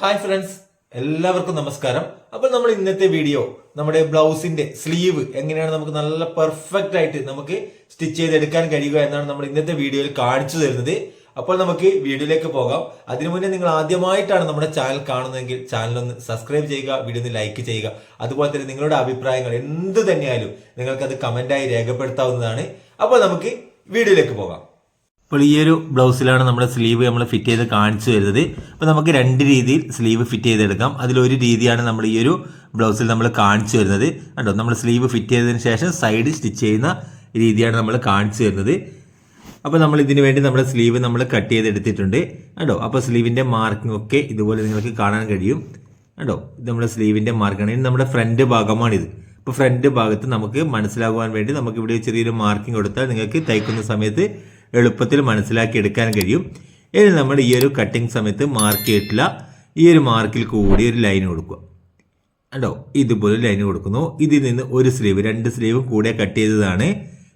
Hi friends എല്ലാവർക്കും നമസ്കാരം. അപ്പോൾ നമ്മൾ ഇന്നത്തെ വീഡിയോ നമ്മുടെ ബ്ലൗസിന്റെ സ്ലീവ് എങ്ങനെയാണ് നമുക്ക് നല്ല പെർഫെക്റ്റ് ആയിട്ട് നമുക്ക് സ്റ്റിച്ച് ചെയ്തെടുക്കാൻ കഴിയുക എന്നാണ് നമ്മൾ ഇന്നത്തെ വീഡിയോയിൽ കാണിച്ചു തരുന്നത്. അപ്പോൾ നമുക്ക് വീഡിയോയിലേക്ക് പോകാം. അതിനു മുന്നേ നിങ്ങൾ ആദ്യമായിട്ടാണ് നമ്മുടെ ചാനൽ കാണുന്നതെങ്കിൽ ചാനൽ ഒന്ന് സബ്സ്ക്രൈബ് ചെയ്യുക വീഡിയോ ഒന്ന് ലൈക്ക് ചെയ്യുക. അതുപോലെ തന്നെ നിങ്ങളുടെ അഭിപ്രായങ്ങൾ എന്ത് തന്നെയായാലും നിങ്ങൾക്കത് കമന്റായി രേഖപ്പെടുത്താവുന്നതാണ്. അപ്പോൾ നമുക്ക് വീഡിയോയിലേക്ക് പോകാം. ഇപ്പോൾ ഈ ഒരു ബ്ലൗസിലാണ് നമ്മുടെ സ്ലീവ് നമ്മൾ ഫിറ്റ് ചെയ്ത് കാണിച്ചു വരുന്നത് അപ്പോൾ നമുക്ക് രണ്ട് രീതിയിൽ സ്ലീവ് ഫിറ്റ് ചെയ്തെടുക്കാം. അതിലൊരു രീതിയാണ് നമ്മൾ ഈ ഒരു ബ്ലൗസിൽ നമ്മൾ കാണിച്ചു വരുന്നത് കണ്ടോ? നമ്മൾ സ്ലീവ് ഫിറ്റ് ചെയ്തതിന് ശേഷം സൈഡ് സ്റ്റിച്ച് ചെയ്യുന്ന രീതിയാണ് നമ്മൾ കാണിച്ചു വരുന്നത് അപ്പോൾ നമ്മൾ ഇതിന് വേണ്ടി നമ്മുടെ സ്ലീവ് നമ്മൾ കട്ട് ചെയ്തെടുത്തിട്ടുണ്ട്. കണ്ടോ? അപ്പോൾ സ്ലീവിന്റെ മാർക്കിംഗ് ഒക്കെ ഇതുപോലെ നിങ്ങൾക്ക് കാണാൻ കഴിയും. കണ്ടോ? ഇത് നമ്മുടെ സ്ലീവിന്റെ മാർക്കാണ്. ഇനി നമ്മുടെ ഫ്രണ്ട് ഭാഗമാണിത്. അപ്പോൾ ഫ്രണ്ട് ഭാഗത്ത് നമുക്ക് മനസ്സിലാകുവാൻ വേണ്ടി നമുക്ക് ഇവിടെ ചെറിയൊരു മാർക്കിംഗ് കൊടുത്താൽ നിങ്ങൾക്ക് തയ്ക്കുന്ന സമയത്ത് എളുപ്പത്തിൽ മനസ്സിലാക്കി എടുക്കാൻ കഴിയും. ഇനി നമ്മൾ ഈ ഒരു കട്ടിങ് സമയത്ത് മാർക്ക് ചെയ്തിട്ടില്ല ഈ ഒരു മാർക്കിൽ കൂടി ഒരു ലൈൻ കൊടുക്കുക. കണ്ടോ? ഇതുപോലെ ലൈൻ കൊടുക്കുന്നു. ഇതിൽ നിന്ന് ഒരു സ്ലീവ് രണ്ട് സ്ലീവ് കൂടെ കട്ട് ചെയ്തതാണ്.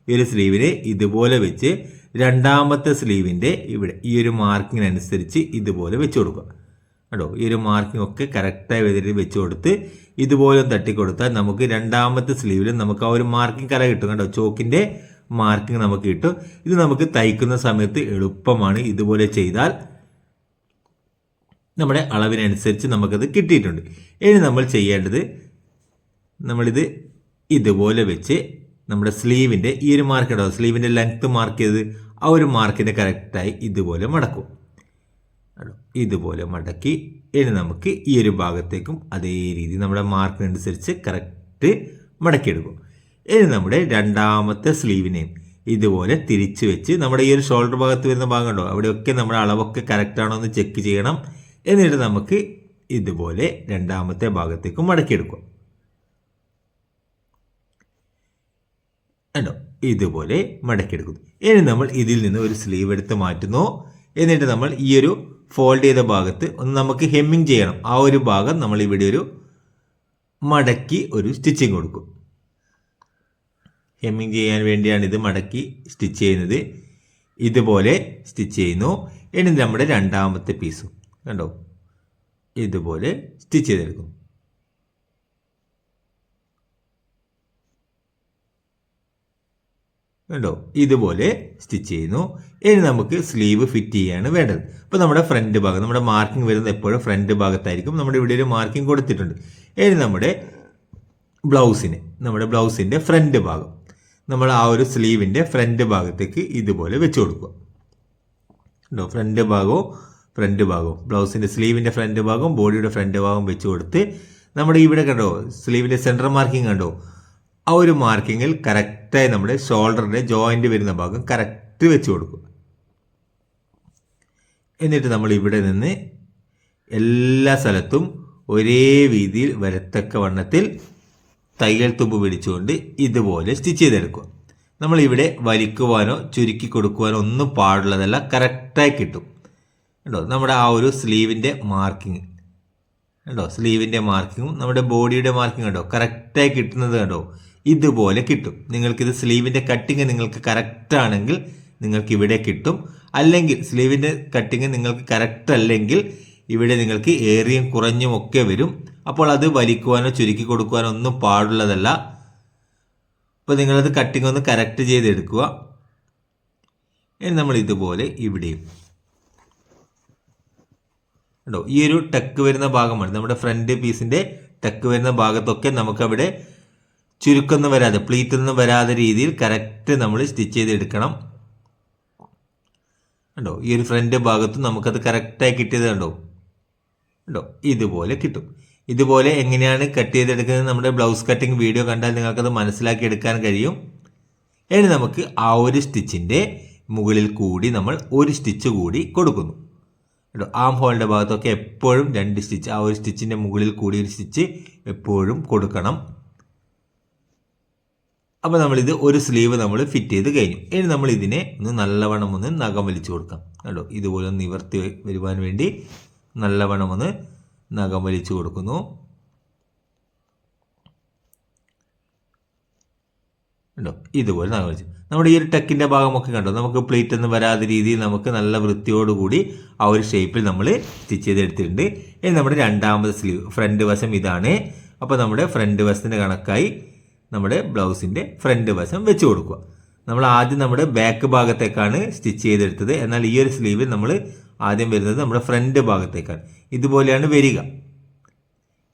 ഈ ഒരു സ്ലീവിനെ ഇതുപോലെ വെച്ച് രണ്ടാമത്തെ സ്ലീവിന്റെ ഇവിടെ ഈ ഒരു മാർക്കിങ്ങിനനുസരിച്ച് ഇതുപോലെ വെച്ച് കൊടുക്കുക. കേട്ടോ ഈ ഒരു മാർക്കിംഗ് ഒക്കെ കറക്റ്റായി വിധത്തിൽ വെച്ച് കൊടുത്ത് ഇതുപോലെ തട്ടി തട്ടിക്കൊടുത്താൽ നമുക്ക് രണ്ടാമത്തെ സ്ലീവിലും നമുക്ക് ആ ഒരു മാർക്കിംഗ് കര കിട്ടും. കേട്ടോ ചോക്കിന്റെ മാർക്കിംഗ് നമുക്ക് കിട്ടും. ഇത് നമുക്ക് തയ്ക്കുന്ന സമയത്ത് എളുപ്പമാണ്. ഇതുപോലെ ചെയ്താൽ നമ്മുടെ അളവിനനുസരിച്ച് നമുക്കത് കിട്ടിയിട്ടുണ്ട്. ഇനി നമ്മൾ ചെയ്യേണ്ടത് നമ്മളിത് ഇതുപോലെ വെച്ച് നമ്മുടെ സ്ലീവിന്റെ ഈ ഒരു മാർക്ക് ഉണ്ടാവും സ്ലീവിന്റെ ലെങ്ത്ത് മാർക്ക് ചെയ്ത് ആ ഒരു മാർക്കിന്റെ കറക്റ്റായി ഇതുപോലെ മടക്കും? ഇതുപോലെ മടക്കി ഇനി നമുക്ക് ഈ ഒരു ഭാഗത്തേക്കും അതേ രീതി നമ്മുടെ മാർക്കിനനുസരിച്ച് കറക്റ്റ് മടക്കിയെടുക്കും. ഇനി നമ്മുടെ രണ്ടാമത്തെ സ്ലീവിനെയും ഇതുപോലെ തിരിച്ച് വെച്ച് നമ്മുടെ ഈ ഒരു ഷോൾഡർ ഭാഗത്ത് വരുന്ന ഭാഗം ഉണ്ടോ അവിടെയൊക്കെ നമ്മുടെ അളവൊക്കെ കറക്റ്റ് ആണോ എന്ന് ചെക്ക് ചെയ്യണം. എന്നിട്ട് നമുക്ക് ഇതുപോലെ രണ്ടാമത്തെ ഭാഗത്തേക്ക് മടക്കിയെടുക്കും. കണ്ടോ? ഇതുപോലെ മടക്കിയെടുക്കുന്നു. ഇനി നമ്മൾ ഇതിൽ നിന്ന് ഒരു സ്ലീവ് എടുത്ത് മാറ്റുന്നു. എന്നിട്ട് നമ്മൾ ഈ ഒരു ഫോൾഡ് ചെയ്ത ഭാഗത്ത് ഒന്ന് നമുക്ക് ഹെമ്മിങ് ചെയ്യണം. ആ ഒരു ഭാഗം നമ്മൾ ഇവിടെ ഒരു മടക്കി ഒരു സ്റ്റിച്ചിങ് കൊടുക്കും. ഹെമ്മിങ് ചെയ്യാൻ വേണ്ടിയാണ് ഇത് മടക്കി സ്റ്റിച്ച് ചെയ്യുന്നത്. ഇതുപോലെ സ്റ്റിച്ച് ചെയ്യുന്നു. ഇനി നമ്മുടെ രണ്ടാമത്തെ പീസും കണ്ടോ? ഇതുപോലെ സ്റ്റിച്ച് ചെയ്തെടുക്കും കണ്ടോ? ഇതുപോലെ സ്റ്റിച്ച് ചെയ്യുന്നു. ഇനി നമുക്ക് സ്ലീവ് ഫിറ്റ് ചെയ്യാണ് വേണ്ടത്. അപ്പോൾ നമ്മുടെ ഫ്രണ്ട് ഭാഗം നമ്മുടെ മാർക്കിംഗ് വരുന്നത് എപ്പോഴും ഫ്രണ്ട് ഭാഗത്തായിരിക്കും. നമ്മുടെ ഇവിടെ ഒരു മാർക്കിംഗ് കൊടുത്തിട്ടുണ്ട്. ഇനി നമ്മുടെ ബ്ലൗസിന് നമ്മുടെ ബ്ലൗസിന്റെ ഫ്രണ്ട് ഭാഗം. നമ്മൾ ആ ഒരു സ്ലീവിന്റെ ഫ്രണ്ട് ഭാഗത്തേക്ക് ഇതുപോലെ വെച്ച് കൊടുക്കുക. കണ്ടോ ഫ്രണ്ട് ഭാഗവും ഫ്രണ്ട് ഭാഗവും. ബ്ലൗസിന്റെ സ്ലീവിന്റെ ഫ്രണ്ട് ഭാഗവും ബോഡിയുടെ ഫ്രണ്ട് ഭാഗവും വെച്ച് കൊടുത്ത് നമ്മുടെ ഇവിടെ കണ്ടോ സ്ലീവിന്റെ സെന്റർ മാർക്കിംഗ് കണ്ടോ? ആ ഒരു മാർക്കിങ്ങിൽ കറക്റ്റായി നമ്മുടെ ഷോൾഡറിന്റെ ജോയിന്റ് വരുന്ന ഭാഗം കറക്റ്റ് വെച്ച് കൊടുക്കുക. എന്നിട്ട് നമ്മൾ ഇവിടെ നിന്ന് എല്ലാ സ്ഥലത്തും ഒരേ രീതിയിൽ വരത്തക്ക വണ്ണത്തിൽ തയ്യൽ തുമ്പ് പിടിച്ചുകൊണ്ട് ഇതുപോലെ സ്റ്റിച്ച് ചെയ്തെടുക്കുക. നമ്മളിവിടെ വലിക്കുവാനോ ചുരുക്കി കൊടുക്കുവാനോ ഒന്നും പാടുള്ളതല്ല കറക്റ്റായി കിട്ടും. കേട്ടോ നമ്മുടെ ആ ഒരു സ്ലീവിന്റെ മാർക്കിങ്. കേട്ടോ സ്ലീവിന്റെ മാർക്കിങ്ങും നമ്മുടെ ബോഡിയുടെ മാർക്കിങ് കേട്ടോ കറക്റ്റായി കിട്ടുന്നത് കേട്ടോ ഇതുപോലെ കിട്ടും. നിങ്ങൾക്കിത് സ്ലീവിന്റെ കട്ടിങ് നിങ്ങൾക്ക് കറക്റ്റ് ആണെങ്കിൽ നിങ്ങൾക്ക് ഇവിടെ കിട്ടും. അല്ലെങ്കിൽ സ്ലീവിന്റെ കട്ടിങ് നിങ്ങൾക്ക് കറക്റ്റ് അല്ലെങ്കിൽ ഇവിടെ നിങ്ങൾക്ക് ഏറിയും കുറഞ്ഞും ഒക്കെ വരും. അപ്പോൾ അത് വലിക്കുവാനോ ചുരുക്കി കൊടുക്കുവാനോ ഒന്നും പാടുള്ളതല്ല. അപ്പോൾ നിങ്ങളത് കട്ടിങ് ഒന്ന് കറക്റ്റ് ചെയ്തെടുക്കുക. ഇനി നമ്മൾ ഇതുപോലെ ഇവിടെയും. കേട്ടോ ഈ ഒരു ടക്ക് വരുന്ന ഭാഗമാണ്. നമ്മുടെ ഫ്രണ്ട് പീസിന്റെ ടക്ക് വരുന്ന ഭാഗത്തൊക്കെ നമുക്കവിടെ ചുരുക്കൊന്നും വരാതെ പ്ലീറ്റ് ഒന്നും വരാതെ രീതിയിൽ കറക്റ്റ് നമ്മൾ സ്റ്റിച്ച് ചെയ്തെടുക്കണം. കണ്ടോ ഈ ഒരു ഫ്രണ്ട് ഭാഗത്ത് നമുക്കത് കറക്റ്റായി കിട്ടിയത് കണ്ടോ? കണ്ടോ ഇതുപോലെ കിട്ടും. ഇതുപോലെ എങ്ങനെയാണ് കട്ട് ചെയ്തെടുക്കുന്നത്? നമ്മുടെ ബ്ലൗസ് കട്ടിങ് വീഡിയോ കണ്ടാൽ നിങ്ങൾക്കത് മനസ്സിലാക്കി എടുക്കാൻ കഴിയും. ഇനി നമുക്ക് ആ ഒരു സ്റ്റിച്ചിന്റെ മുകളിൽ കൂടി നമ്മൾ ഒരു സ്റ്റിച്ച് കൂടി കൊടുക്കുന്നു. കേട്ടോ ആം ഹോളിന്റെ ഭാഗത്തൊക്കെ എപ്പോഴും രണ്ട് സ്റ്റിച്ച് ആ ഒരു സ്റ്റിച്ചിന്റെ മുകളിൽ കൂടി ഒരു സ്റ്റിച്ച് എപ്പോഴും കൊടുക്കണം. അപ്പോൾ നമ്മളിത് ഒരു സ്ലീവ് നമ്മൾ ഫിറ്റ് ചെയ്ത് കഴിഞ്ഞു. ഇനി നമ്മൾ ഇതിനെ ഒന്ന് നല്ലവണ്ണം ഒന്ന് നഖം വലിച്ചു കൊടുക്കാം. കേട്ടോ ഇതുപോലെ നിവർത്തി വരുവാൻ വേണ്ടി നല്ലവണ്ണം ഒന്ന് നഖം വലിച്ചു കൊടുക്കുന്നു. ഉണ്ടോ ഇതുപോലെ നഖം വലിച്ചു. നമ്മുടെ ഈ ഒരു ടെക്കിന്റെ ഭാഗമൊക്കെ കണ്ടോ? നമുക്ക് പ്ലേറ്റ് ഒന്നും വരാത്ത രീതിയിൽ നമുക്ക് നല്ല വൃത്തിയോടുകൂടി ആ ഒരു ഷേപ്പിൽ നമ്മൾ സ്റ്റിച്ച് ചെയ്തെടുത്തിട്ടുണ്ട് ഇനി നമ്മുടെ രണ്ടാമത്തെ സ്ലീവ് ഫ്രണ്ട് വശം ഇതാണ്. അപ്പോൾ നമ്മുടെ ഫ്രണ്ട് വശത്തിന്റെ കണക്കായി നമ്മുടെ ബ്ലൗസിന്റെ ഫ്രണ്ട് വശം വെച്ച് കൊടുക്കുക. നമ്മൾ ആദ്യം നമ്മുടെ ബാക്ക് ഭാഗത്തേക്കാണ് സ്റ്റിച്ച് ചെയ്തെടുത്തത്. എന്നാൽ ഈ ഒരു സ്ലീവിൽ നമ്മൾ ആദ്യം വരുന്നത് നമ്മുടെ ഫ്രണ്ട് ഭാഗത്തേക്കാണ്. ഇതുപോലെയാണ് വരിക.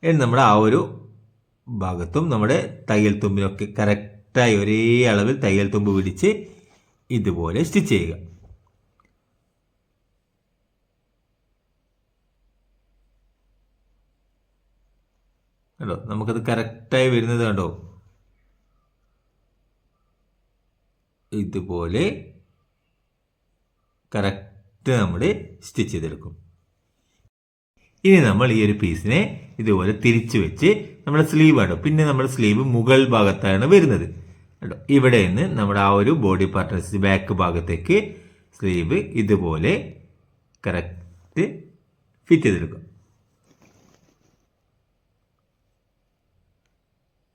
നമ്മുടെ ആ ഒരു ഭാഗത്തും നമ്മുടെ തയ്യൽ തുമ്പിനൊക്കെ കറക്റ്റായി ഒരേ അളവിൽ തയ്യൽ തുമ്പ് പിടിച്ച് ഇതുപോലെ സ്റ്റിച്ച് ചെയ്യുക. കണ്ടോ? നമുക്കത് കറക്റ്റായി വരുന്നത് കണ്ടോ? ഇതുപോലെ കറക്റ്റ് നമ്മൾ സ്റ്റിച്ച് ചെയ്തെടുക്കും. ഇനി നമ്മൾ ഈ ഒരു പീസിനെ ഇതുപോലെ തിരിച്ചു വെച്ച് നമ്മുടെ സ്ലീവ് ആണ്. പിന്നെ നമ്മുടെ സ്ലീവ് മുകൾ ഭാഗത്താണ് വരുന്നത്. കേട്ടോ ഇവിടെ നിന്ന് നമ്മുടെ ആ ഒരു ബോഡി പാർട്ട് ബാക്ക് ഭാഗത്തേക്ക് സ്ലീവ് ഇതുപോലെ കറക്റ്റ് ഫിറ്റ് ചെയ്തെടുക്കും.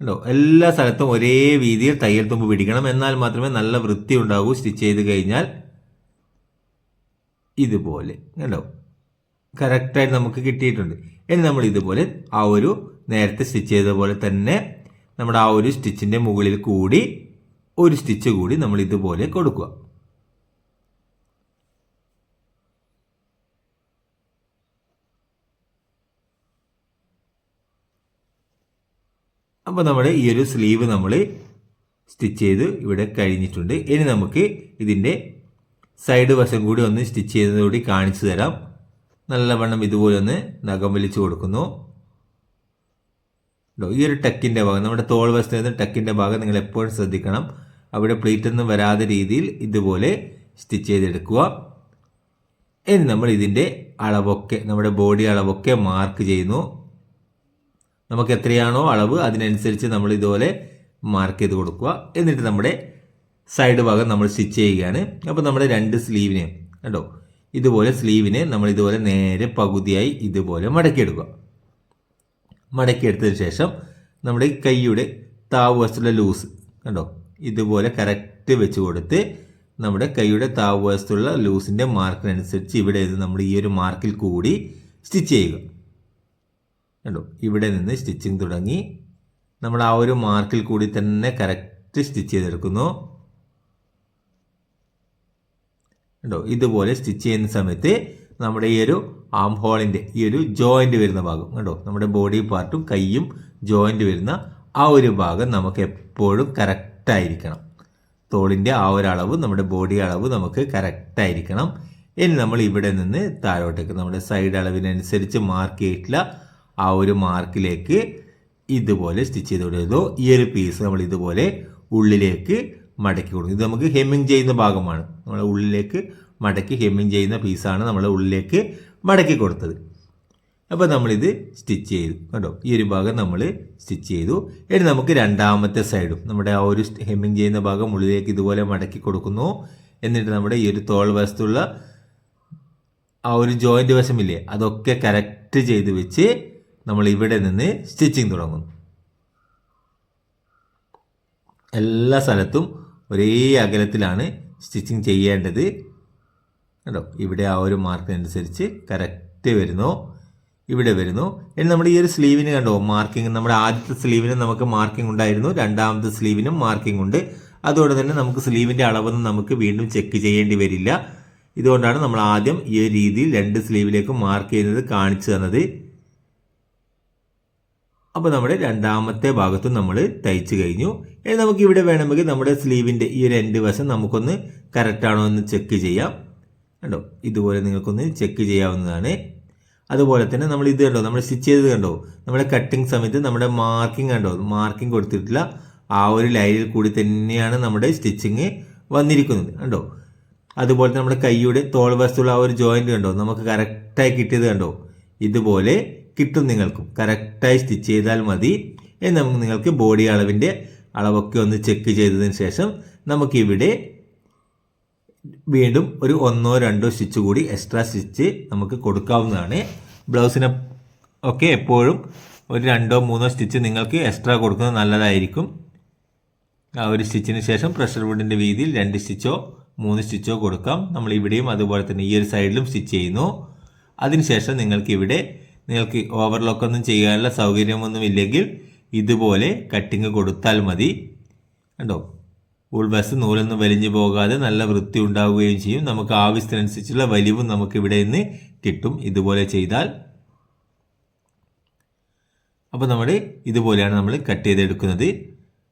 കേട്ടോ എല്ലാ സ്ഥലത്തും ഒരേ രീതിയിൽ തയ്യൽ തുമ്പ് പിടിക്കണം. എന്നാൽ മാത്രമേ നല്ല വൃത്തി ഉണ്ടാകൂ സ്റ്റിച്ച് ചെയ്ത് കഴിഞ്ഞാൽ ഇതുപോലെ. കണ്ടോ? കറക്റ്റായിട്ട് നമുക്ക് കിട്ടിയിട്ടുണ്ട്. ഇനി നമ്മൾ ഇതുപോലെ ആ ഒരു നേരത്തെ സ്റ്റിച്ച് ചെയ്ത പോലെ തന്നെ നമ്മുടെ ആ ഒരു സ്റ്റിച്ചിന്റെ മുകളിൽ കൂടി ഒരു സ്റ്റിച്ച് കൂടി നമ്മൾ ഇതുപോലെ കൊടുക്കുക. അപ്പോൾ നമ്മുടെ ഈ ഒരു സ്ലീവ് നമ്മൾ സ്റ്റിച്ച് ചെയ്ത് ഇവിടെ കഴിഞ്ഞിട്ടുണ്ട്. ഇനി നമുക്ക് ഇതിന്റെ സൈഡ് വശം കൂടി ഒന്ന് സ്റ്റിച്ച് ചെയ്യുന്നതുകൂടി കാണിച്ചു തരാം. നല്ലവണ്ണം ഇതുപോലെ ഒന്ന് നഖം വലിച്ചു കൊടുക്കുന്നു? ഈ ഒരു ടെക്കിന്റെ ഭാഗം നമ്മുടെ തോൾ വശത്ത് നിന്ന് ടെക്കിന്റെ ഭാഗം നിങ്ങൾ എപ്പോഴും ശ്രദ്ധിക്കണം. അവിടെ പ്ലേറ്റ് ഒന്നും വരാതെ രീതിയിൽ ഇതുപോലെ സ്റ്റിച്ച് ചെയ്തെടുക്കുക. ഇനി നമ്മൾ ഇതിന്റെ അളവൊക്കെ നമ്മുടെ ബോഡി അളവൊക്കെ മാർക്ക് ചെയ്യുന്നു. നമുക്ക് എത്രയാണോ അളവ് അതിനനുസരിച്ച് നമ്മൾ ഇതുപോലെ മാർക്ക് ചെയ്ത് കൊടുക്കുക. എന്നിട്ട് നമ്മുടെ സൈഡ് ഭാഗം നമ്മൾ സ്റ്റിച്ച് ചെയ്യുകയാണ്. അപ്പോൾ നമ്മുടെ രണ്ട് സ്ലീവിനെയും കേട്ടോ ഇതുപോലെ സ്ലീവിനെ നമ്മൾ ഇതുപോലെ നേരെ പകുതിയായി ഇതുപോലെ മടക്കിയെടുക്കുക. മടക്കിയെടുത്തതിന് ശേഷം നമ്മുടെ കൈയുടെ താവ് വശത്തുള്ള ലൂസ് കണ്ടോ? ഇതുപോലെ കറക്റ്റ് വെച്ച് കൊടുത്ത് നമ്മുടെ കൈയുടെ താവ് വശത്തുള്ള ലൂസിന്റെ മാർക്കിനനുസരിച്ച് ഇവിടെ ഇത് നമ്മൾ ഈ ഒരു മാർക്കിൽ കൂടി സ്റ്റിച്ച് ചെയ്യുക. കണ്ടോ? ഇവിടെ നിന്ന് സ്റ്റിച്ചിങ് തുടങ്ങി. നമ്മൾ ആ ഒരു മാർക്കിൽ കൂടി തന്നെ കറക്റ്റ് സ്റ്റിച്ച് ചെയ്തെടുക്കുന്നു. കണ്ടോ? ഇതുപോലെ സ്റ്റിച്ച് ചെയ്യുന്ന സമയത്ത് നമ്മുടെ ഈ ഒരു ആം ഹോളിന്റെ ഈ ഒരു ജോയിന്റ് വരുന്ന ഭാഗം കണ്ടോ? നമ്മുടെ ബോഡി പാർട്ടും കൈയും ജോയിന്റ് വരുന്ന ആ ഒരു ഭാഗം നമുക്ക് എപ്പോഴും കറക്റ്റായിരിക്കണം തോളിന്റെ ആ ഒരു അളവ് നമ്മുടെ ബോഡി അളവ് നമുക്ക് കറക്റ്റായിരിക്കണം ഇനി നമ്മൾ ഇവിടെ നിന്ന് താഴോട്ടേക്ക് നമ്മുടെ സൈഡ് അളവിനനുസരിച്ച് മാർക്ക് ചെയ്തിട്ടുള്ള ആ ഒരു മാർക്കിലേക്ക് ഇതുപോലെ സ്റ്റിച്ച് ചെയ്ത് കൊടുക്കുന്നു. ഈ ഒരു പീസ് നമ്മൾ ഇതുപോലെ ഉള്ളിലേക്ക് മടക്കി കൊടുക്കും. ഇത് നമുക്ക് ഹെമ്മിങ് ചെയ്യുന്ന ഭാഗമാണ്. നമ്മളെ ഉള്ളിലേക്ക് മടക്കി ഹെമ്മിങ് ചെയ്യുന്ന പീസാണ് നമ്മളെ ഉള്ളിലേക്ക് മടക്കി കൊടുത്തത്. അപ്പോൾ നമ്മളിത് സ്റ്റിച്ച് ചെയ്തു. കേട്ടോ ഈ ഒരു ഭാഗം നമ്മൾ സ്റ്റിച്ച് ചെയ്തു. ഇനി നമുക്ക് രണ്ടാമത്തെ സൈഡും നമ്മുടെ ആ ഒരു ഹെമ്മിങ് ചെയ്യുന്ന ഭാഗം ഉള്ളിലേക്ക് ഇതുപോലെ മടക്കി കൊടുക്കുന്നു. എന്നിട്ട് നമ്മുടെ ഈ ഒരു തോൾ വശത്തുള്ള ആ ഒരു ജോയിന്റ് വശമില്ലേ അതൊക്കെ കറക്റ്റ് ചെയ്ത് വെച്ച് നമ്മൾ ഇവിടെ നിന്ന് സ്റ്റിച്ചിങ് തുടങ്ങുന്നു. എല്ലാ സ്ഥലത്തും ഒരേ അകലത്തിലാണ് സ്റ്റിച്ചിങ് ചെയ്യേണ്ടത്. കേട്ടോ ഇവിടെ ആ ഒരു മാർക്കിനനുസരിച്ച് കറക്റ്റ് വരുന്നു. ഇവിടെ വരുന്നു. ഇനി നമ്മൾ ഈ ഒരു സ്ലീവിന് കണ്ടോ? മാർക്കിംഗ് നമ്മുടെ ആദ്യത്തെ സ്ലീവിനും നമുക്ക് മാർക്കിംഗ് ഉണ്ടായിരുന്നു. രണ്ടാമത്തെ സ്ലീവിനും മാർക്കിംഗ് ഉണ്ട്. അതുകൊണ്ട് തന്നെ നമുക്ക് സ്ലീവിന്റെ അളവൊന്നും നമുക്ക് വീണ്ടും ചെക്ക് ചെയ്യേണ്ടി വരില്ല. ഇതുകൊണ്ടാണ് നമ്മൾ ആദ്യം ഈ ഒരു രീതിയിൽ രണ്ട് സ്ലീവിലേക്ക് മാർക്ക് ചെയ്യുന്നത് കാണിച്ചു തന്നത്. അപ്പോൾ നമ്മുടെ രണ്ടാമത്തെ ഭാഗത്തും നമ്മൾ തയ്ച്ചു കഴിഞ്ഞു. ഇനി നമുക്ക് ഇവിടെ വേണമെങ്കിൽ നമ്മുടെ സ്ലീവിന്റെ ഈ ഒരു എൻഡ് വശം നമുക്കൊന്ന് കറക്റ്റ് ആണോ എന്ന് ചെക്ക് ചെയ്യാം. കണ്ടോ? ഇതുപോലെ നിങ്ങൾക്കൊന്ന് ചെക്ക് ചെയ്യാവുന്നതാണ്. അതുപോലെ തന്നെ നമ്മൾ ഇത് കണ്ടോ? നമ്മൾ സ്റ്റിച്ച് ചെയ്ത് കണ്ടോ? നമ്മുടെ കട്ടിങ് സമയത്ത് നമ്മുടെ മാർക്കിംഗ് കണ്ടോ? മാർക്കിംഗ് കൊടുത്തിട്ടില്ല ആ ഒരു ലൈനിൽ കൂടി തന്നെയാണ് നമ്മുടെ സ്റ്റിച്ചിങ് വന്നിരിക്കുന്നത്. കണ്ടോ? അതുപോലെ തന്നെ നമ്മുടെ കൈയുടെ തോൾ വശത്തുള്ള ആ ഒരു ജോയിന്റ് കണ്ടോ? നമുക്ക് കറക്റ്റായി കിട്ടിയത് കണ്ടോ? ഇതുപോലെ കിട്ടും നിങ്ങൾക്കും. കറക്റ്റായി സ്റ്റിച്ച് ചെയ്താൽ മതി. എന്ന് നമുക്ക് നിങ്ങൾക്ക് ബോഡി അളവിന്റെ അളവൊക്കെ ഒന്ന് ചെക്ക് ചെയ്തതിന് ശേഷം നമുക്കിവിടെ വീണ്ടും ഒരു ഒന്നോ രണ്ടോ സ്റ്റിച്ച് കൂടി എക്സ്ട്രാ സ്റ്റിച്ച് നമുക്ക് കൊടുക്കാവുന്നതാണ്. ബ്ലൗസിനെ ഒക്കെ എപ്പോഴും ഒരു രണ്ടോ മൂന്നോ സ്റ്റിച്ച് നിങ്ങൾക്ക് എക്സ്ട്രാ കൊടുക്കുന്നത് നല്ലതായിരിക്കും. ആ ഒരു സ്റ്റിച്ചിന് ശേഷം പ്രഷർ വുഡിന്റെ വീതിയിൽ രണ്ട് സ്റ്റിച്ചോ മൂന്ന് സ്റ്റിച്ചോ കൊടുക്കാം. നമ്മൾ ഇവിടെയും അതുപോലെ തന്നെ ഈ ഒരു സൈഡിലും സ്റ്റിച്ച് ചെയ്യുന്നു. അതിനുശേഷം നിങ്ങൾക്ക് ഇവിടെ നിങ്ങൾക്ക് ഓവർലോക്കൊന്നും ചെയ്യാനുള്ള സൗകര്യമൊന്നും ഇല്ലെങ്കിൽ ഇതുപോലെ കട്ടിങ് കൊടുത്താൽ മതി. കണ്ടോ? ബസ് നൂലൊന്നും വലിഞ്ഞു പോകാതെ നല്ല വൃത്തി ഉണ്ടാവുകയും ചെയ്യും. നമുക്ക് ആവശ്യത്തിനനുസരിച്ചുള്ള വലിവും നമുക്ക് ഇവിടെ നിന്ന് കിട്ടും. ഇതുപോലെ ചെയ്താൽ. അപ്പോൾ നമ്മൾ ഇതുപോലെയാണ് നമ്മൾ കട്ട് ചെയ്തെടുക്കുന്നത്.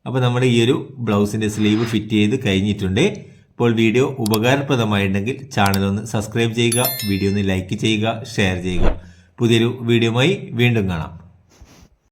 അപ്പോൾ നമ്മുടെ ഈ ഒരു ബ്ലൗസിന്റെ സ്ലീവ് ഫിറ്റ് ചെയ്ത് കഴിഞ്ഞിട്ടുണ്ട്. അപ്പോൾ വീഡിയോ ഉപകാരപ്രദമായിട്ടുണ്ടെങ്കിൽ ചാനൽ ഒന്ന് സബ്സ്ക്രൈബ് ചെയ്യുക വീഡിയോ ഒന്ന് ലൈക്ക് ചെയ്യുക ഷെയർ ചെയ്യുക. പുതിയൊരു വീഡിയോയുമായി വീണ്ടും കാണാം.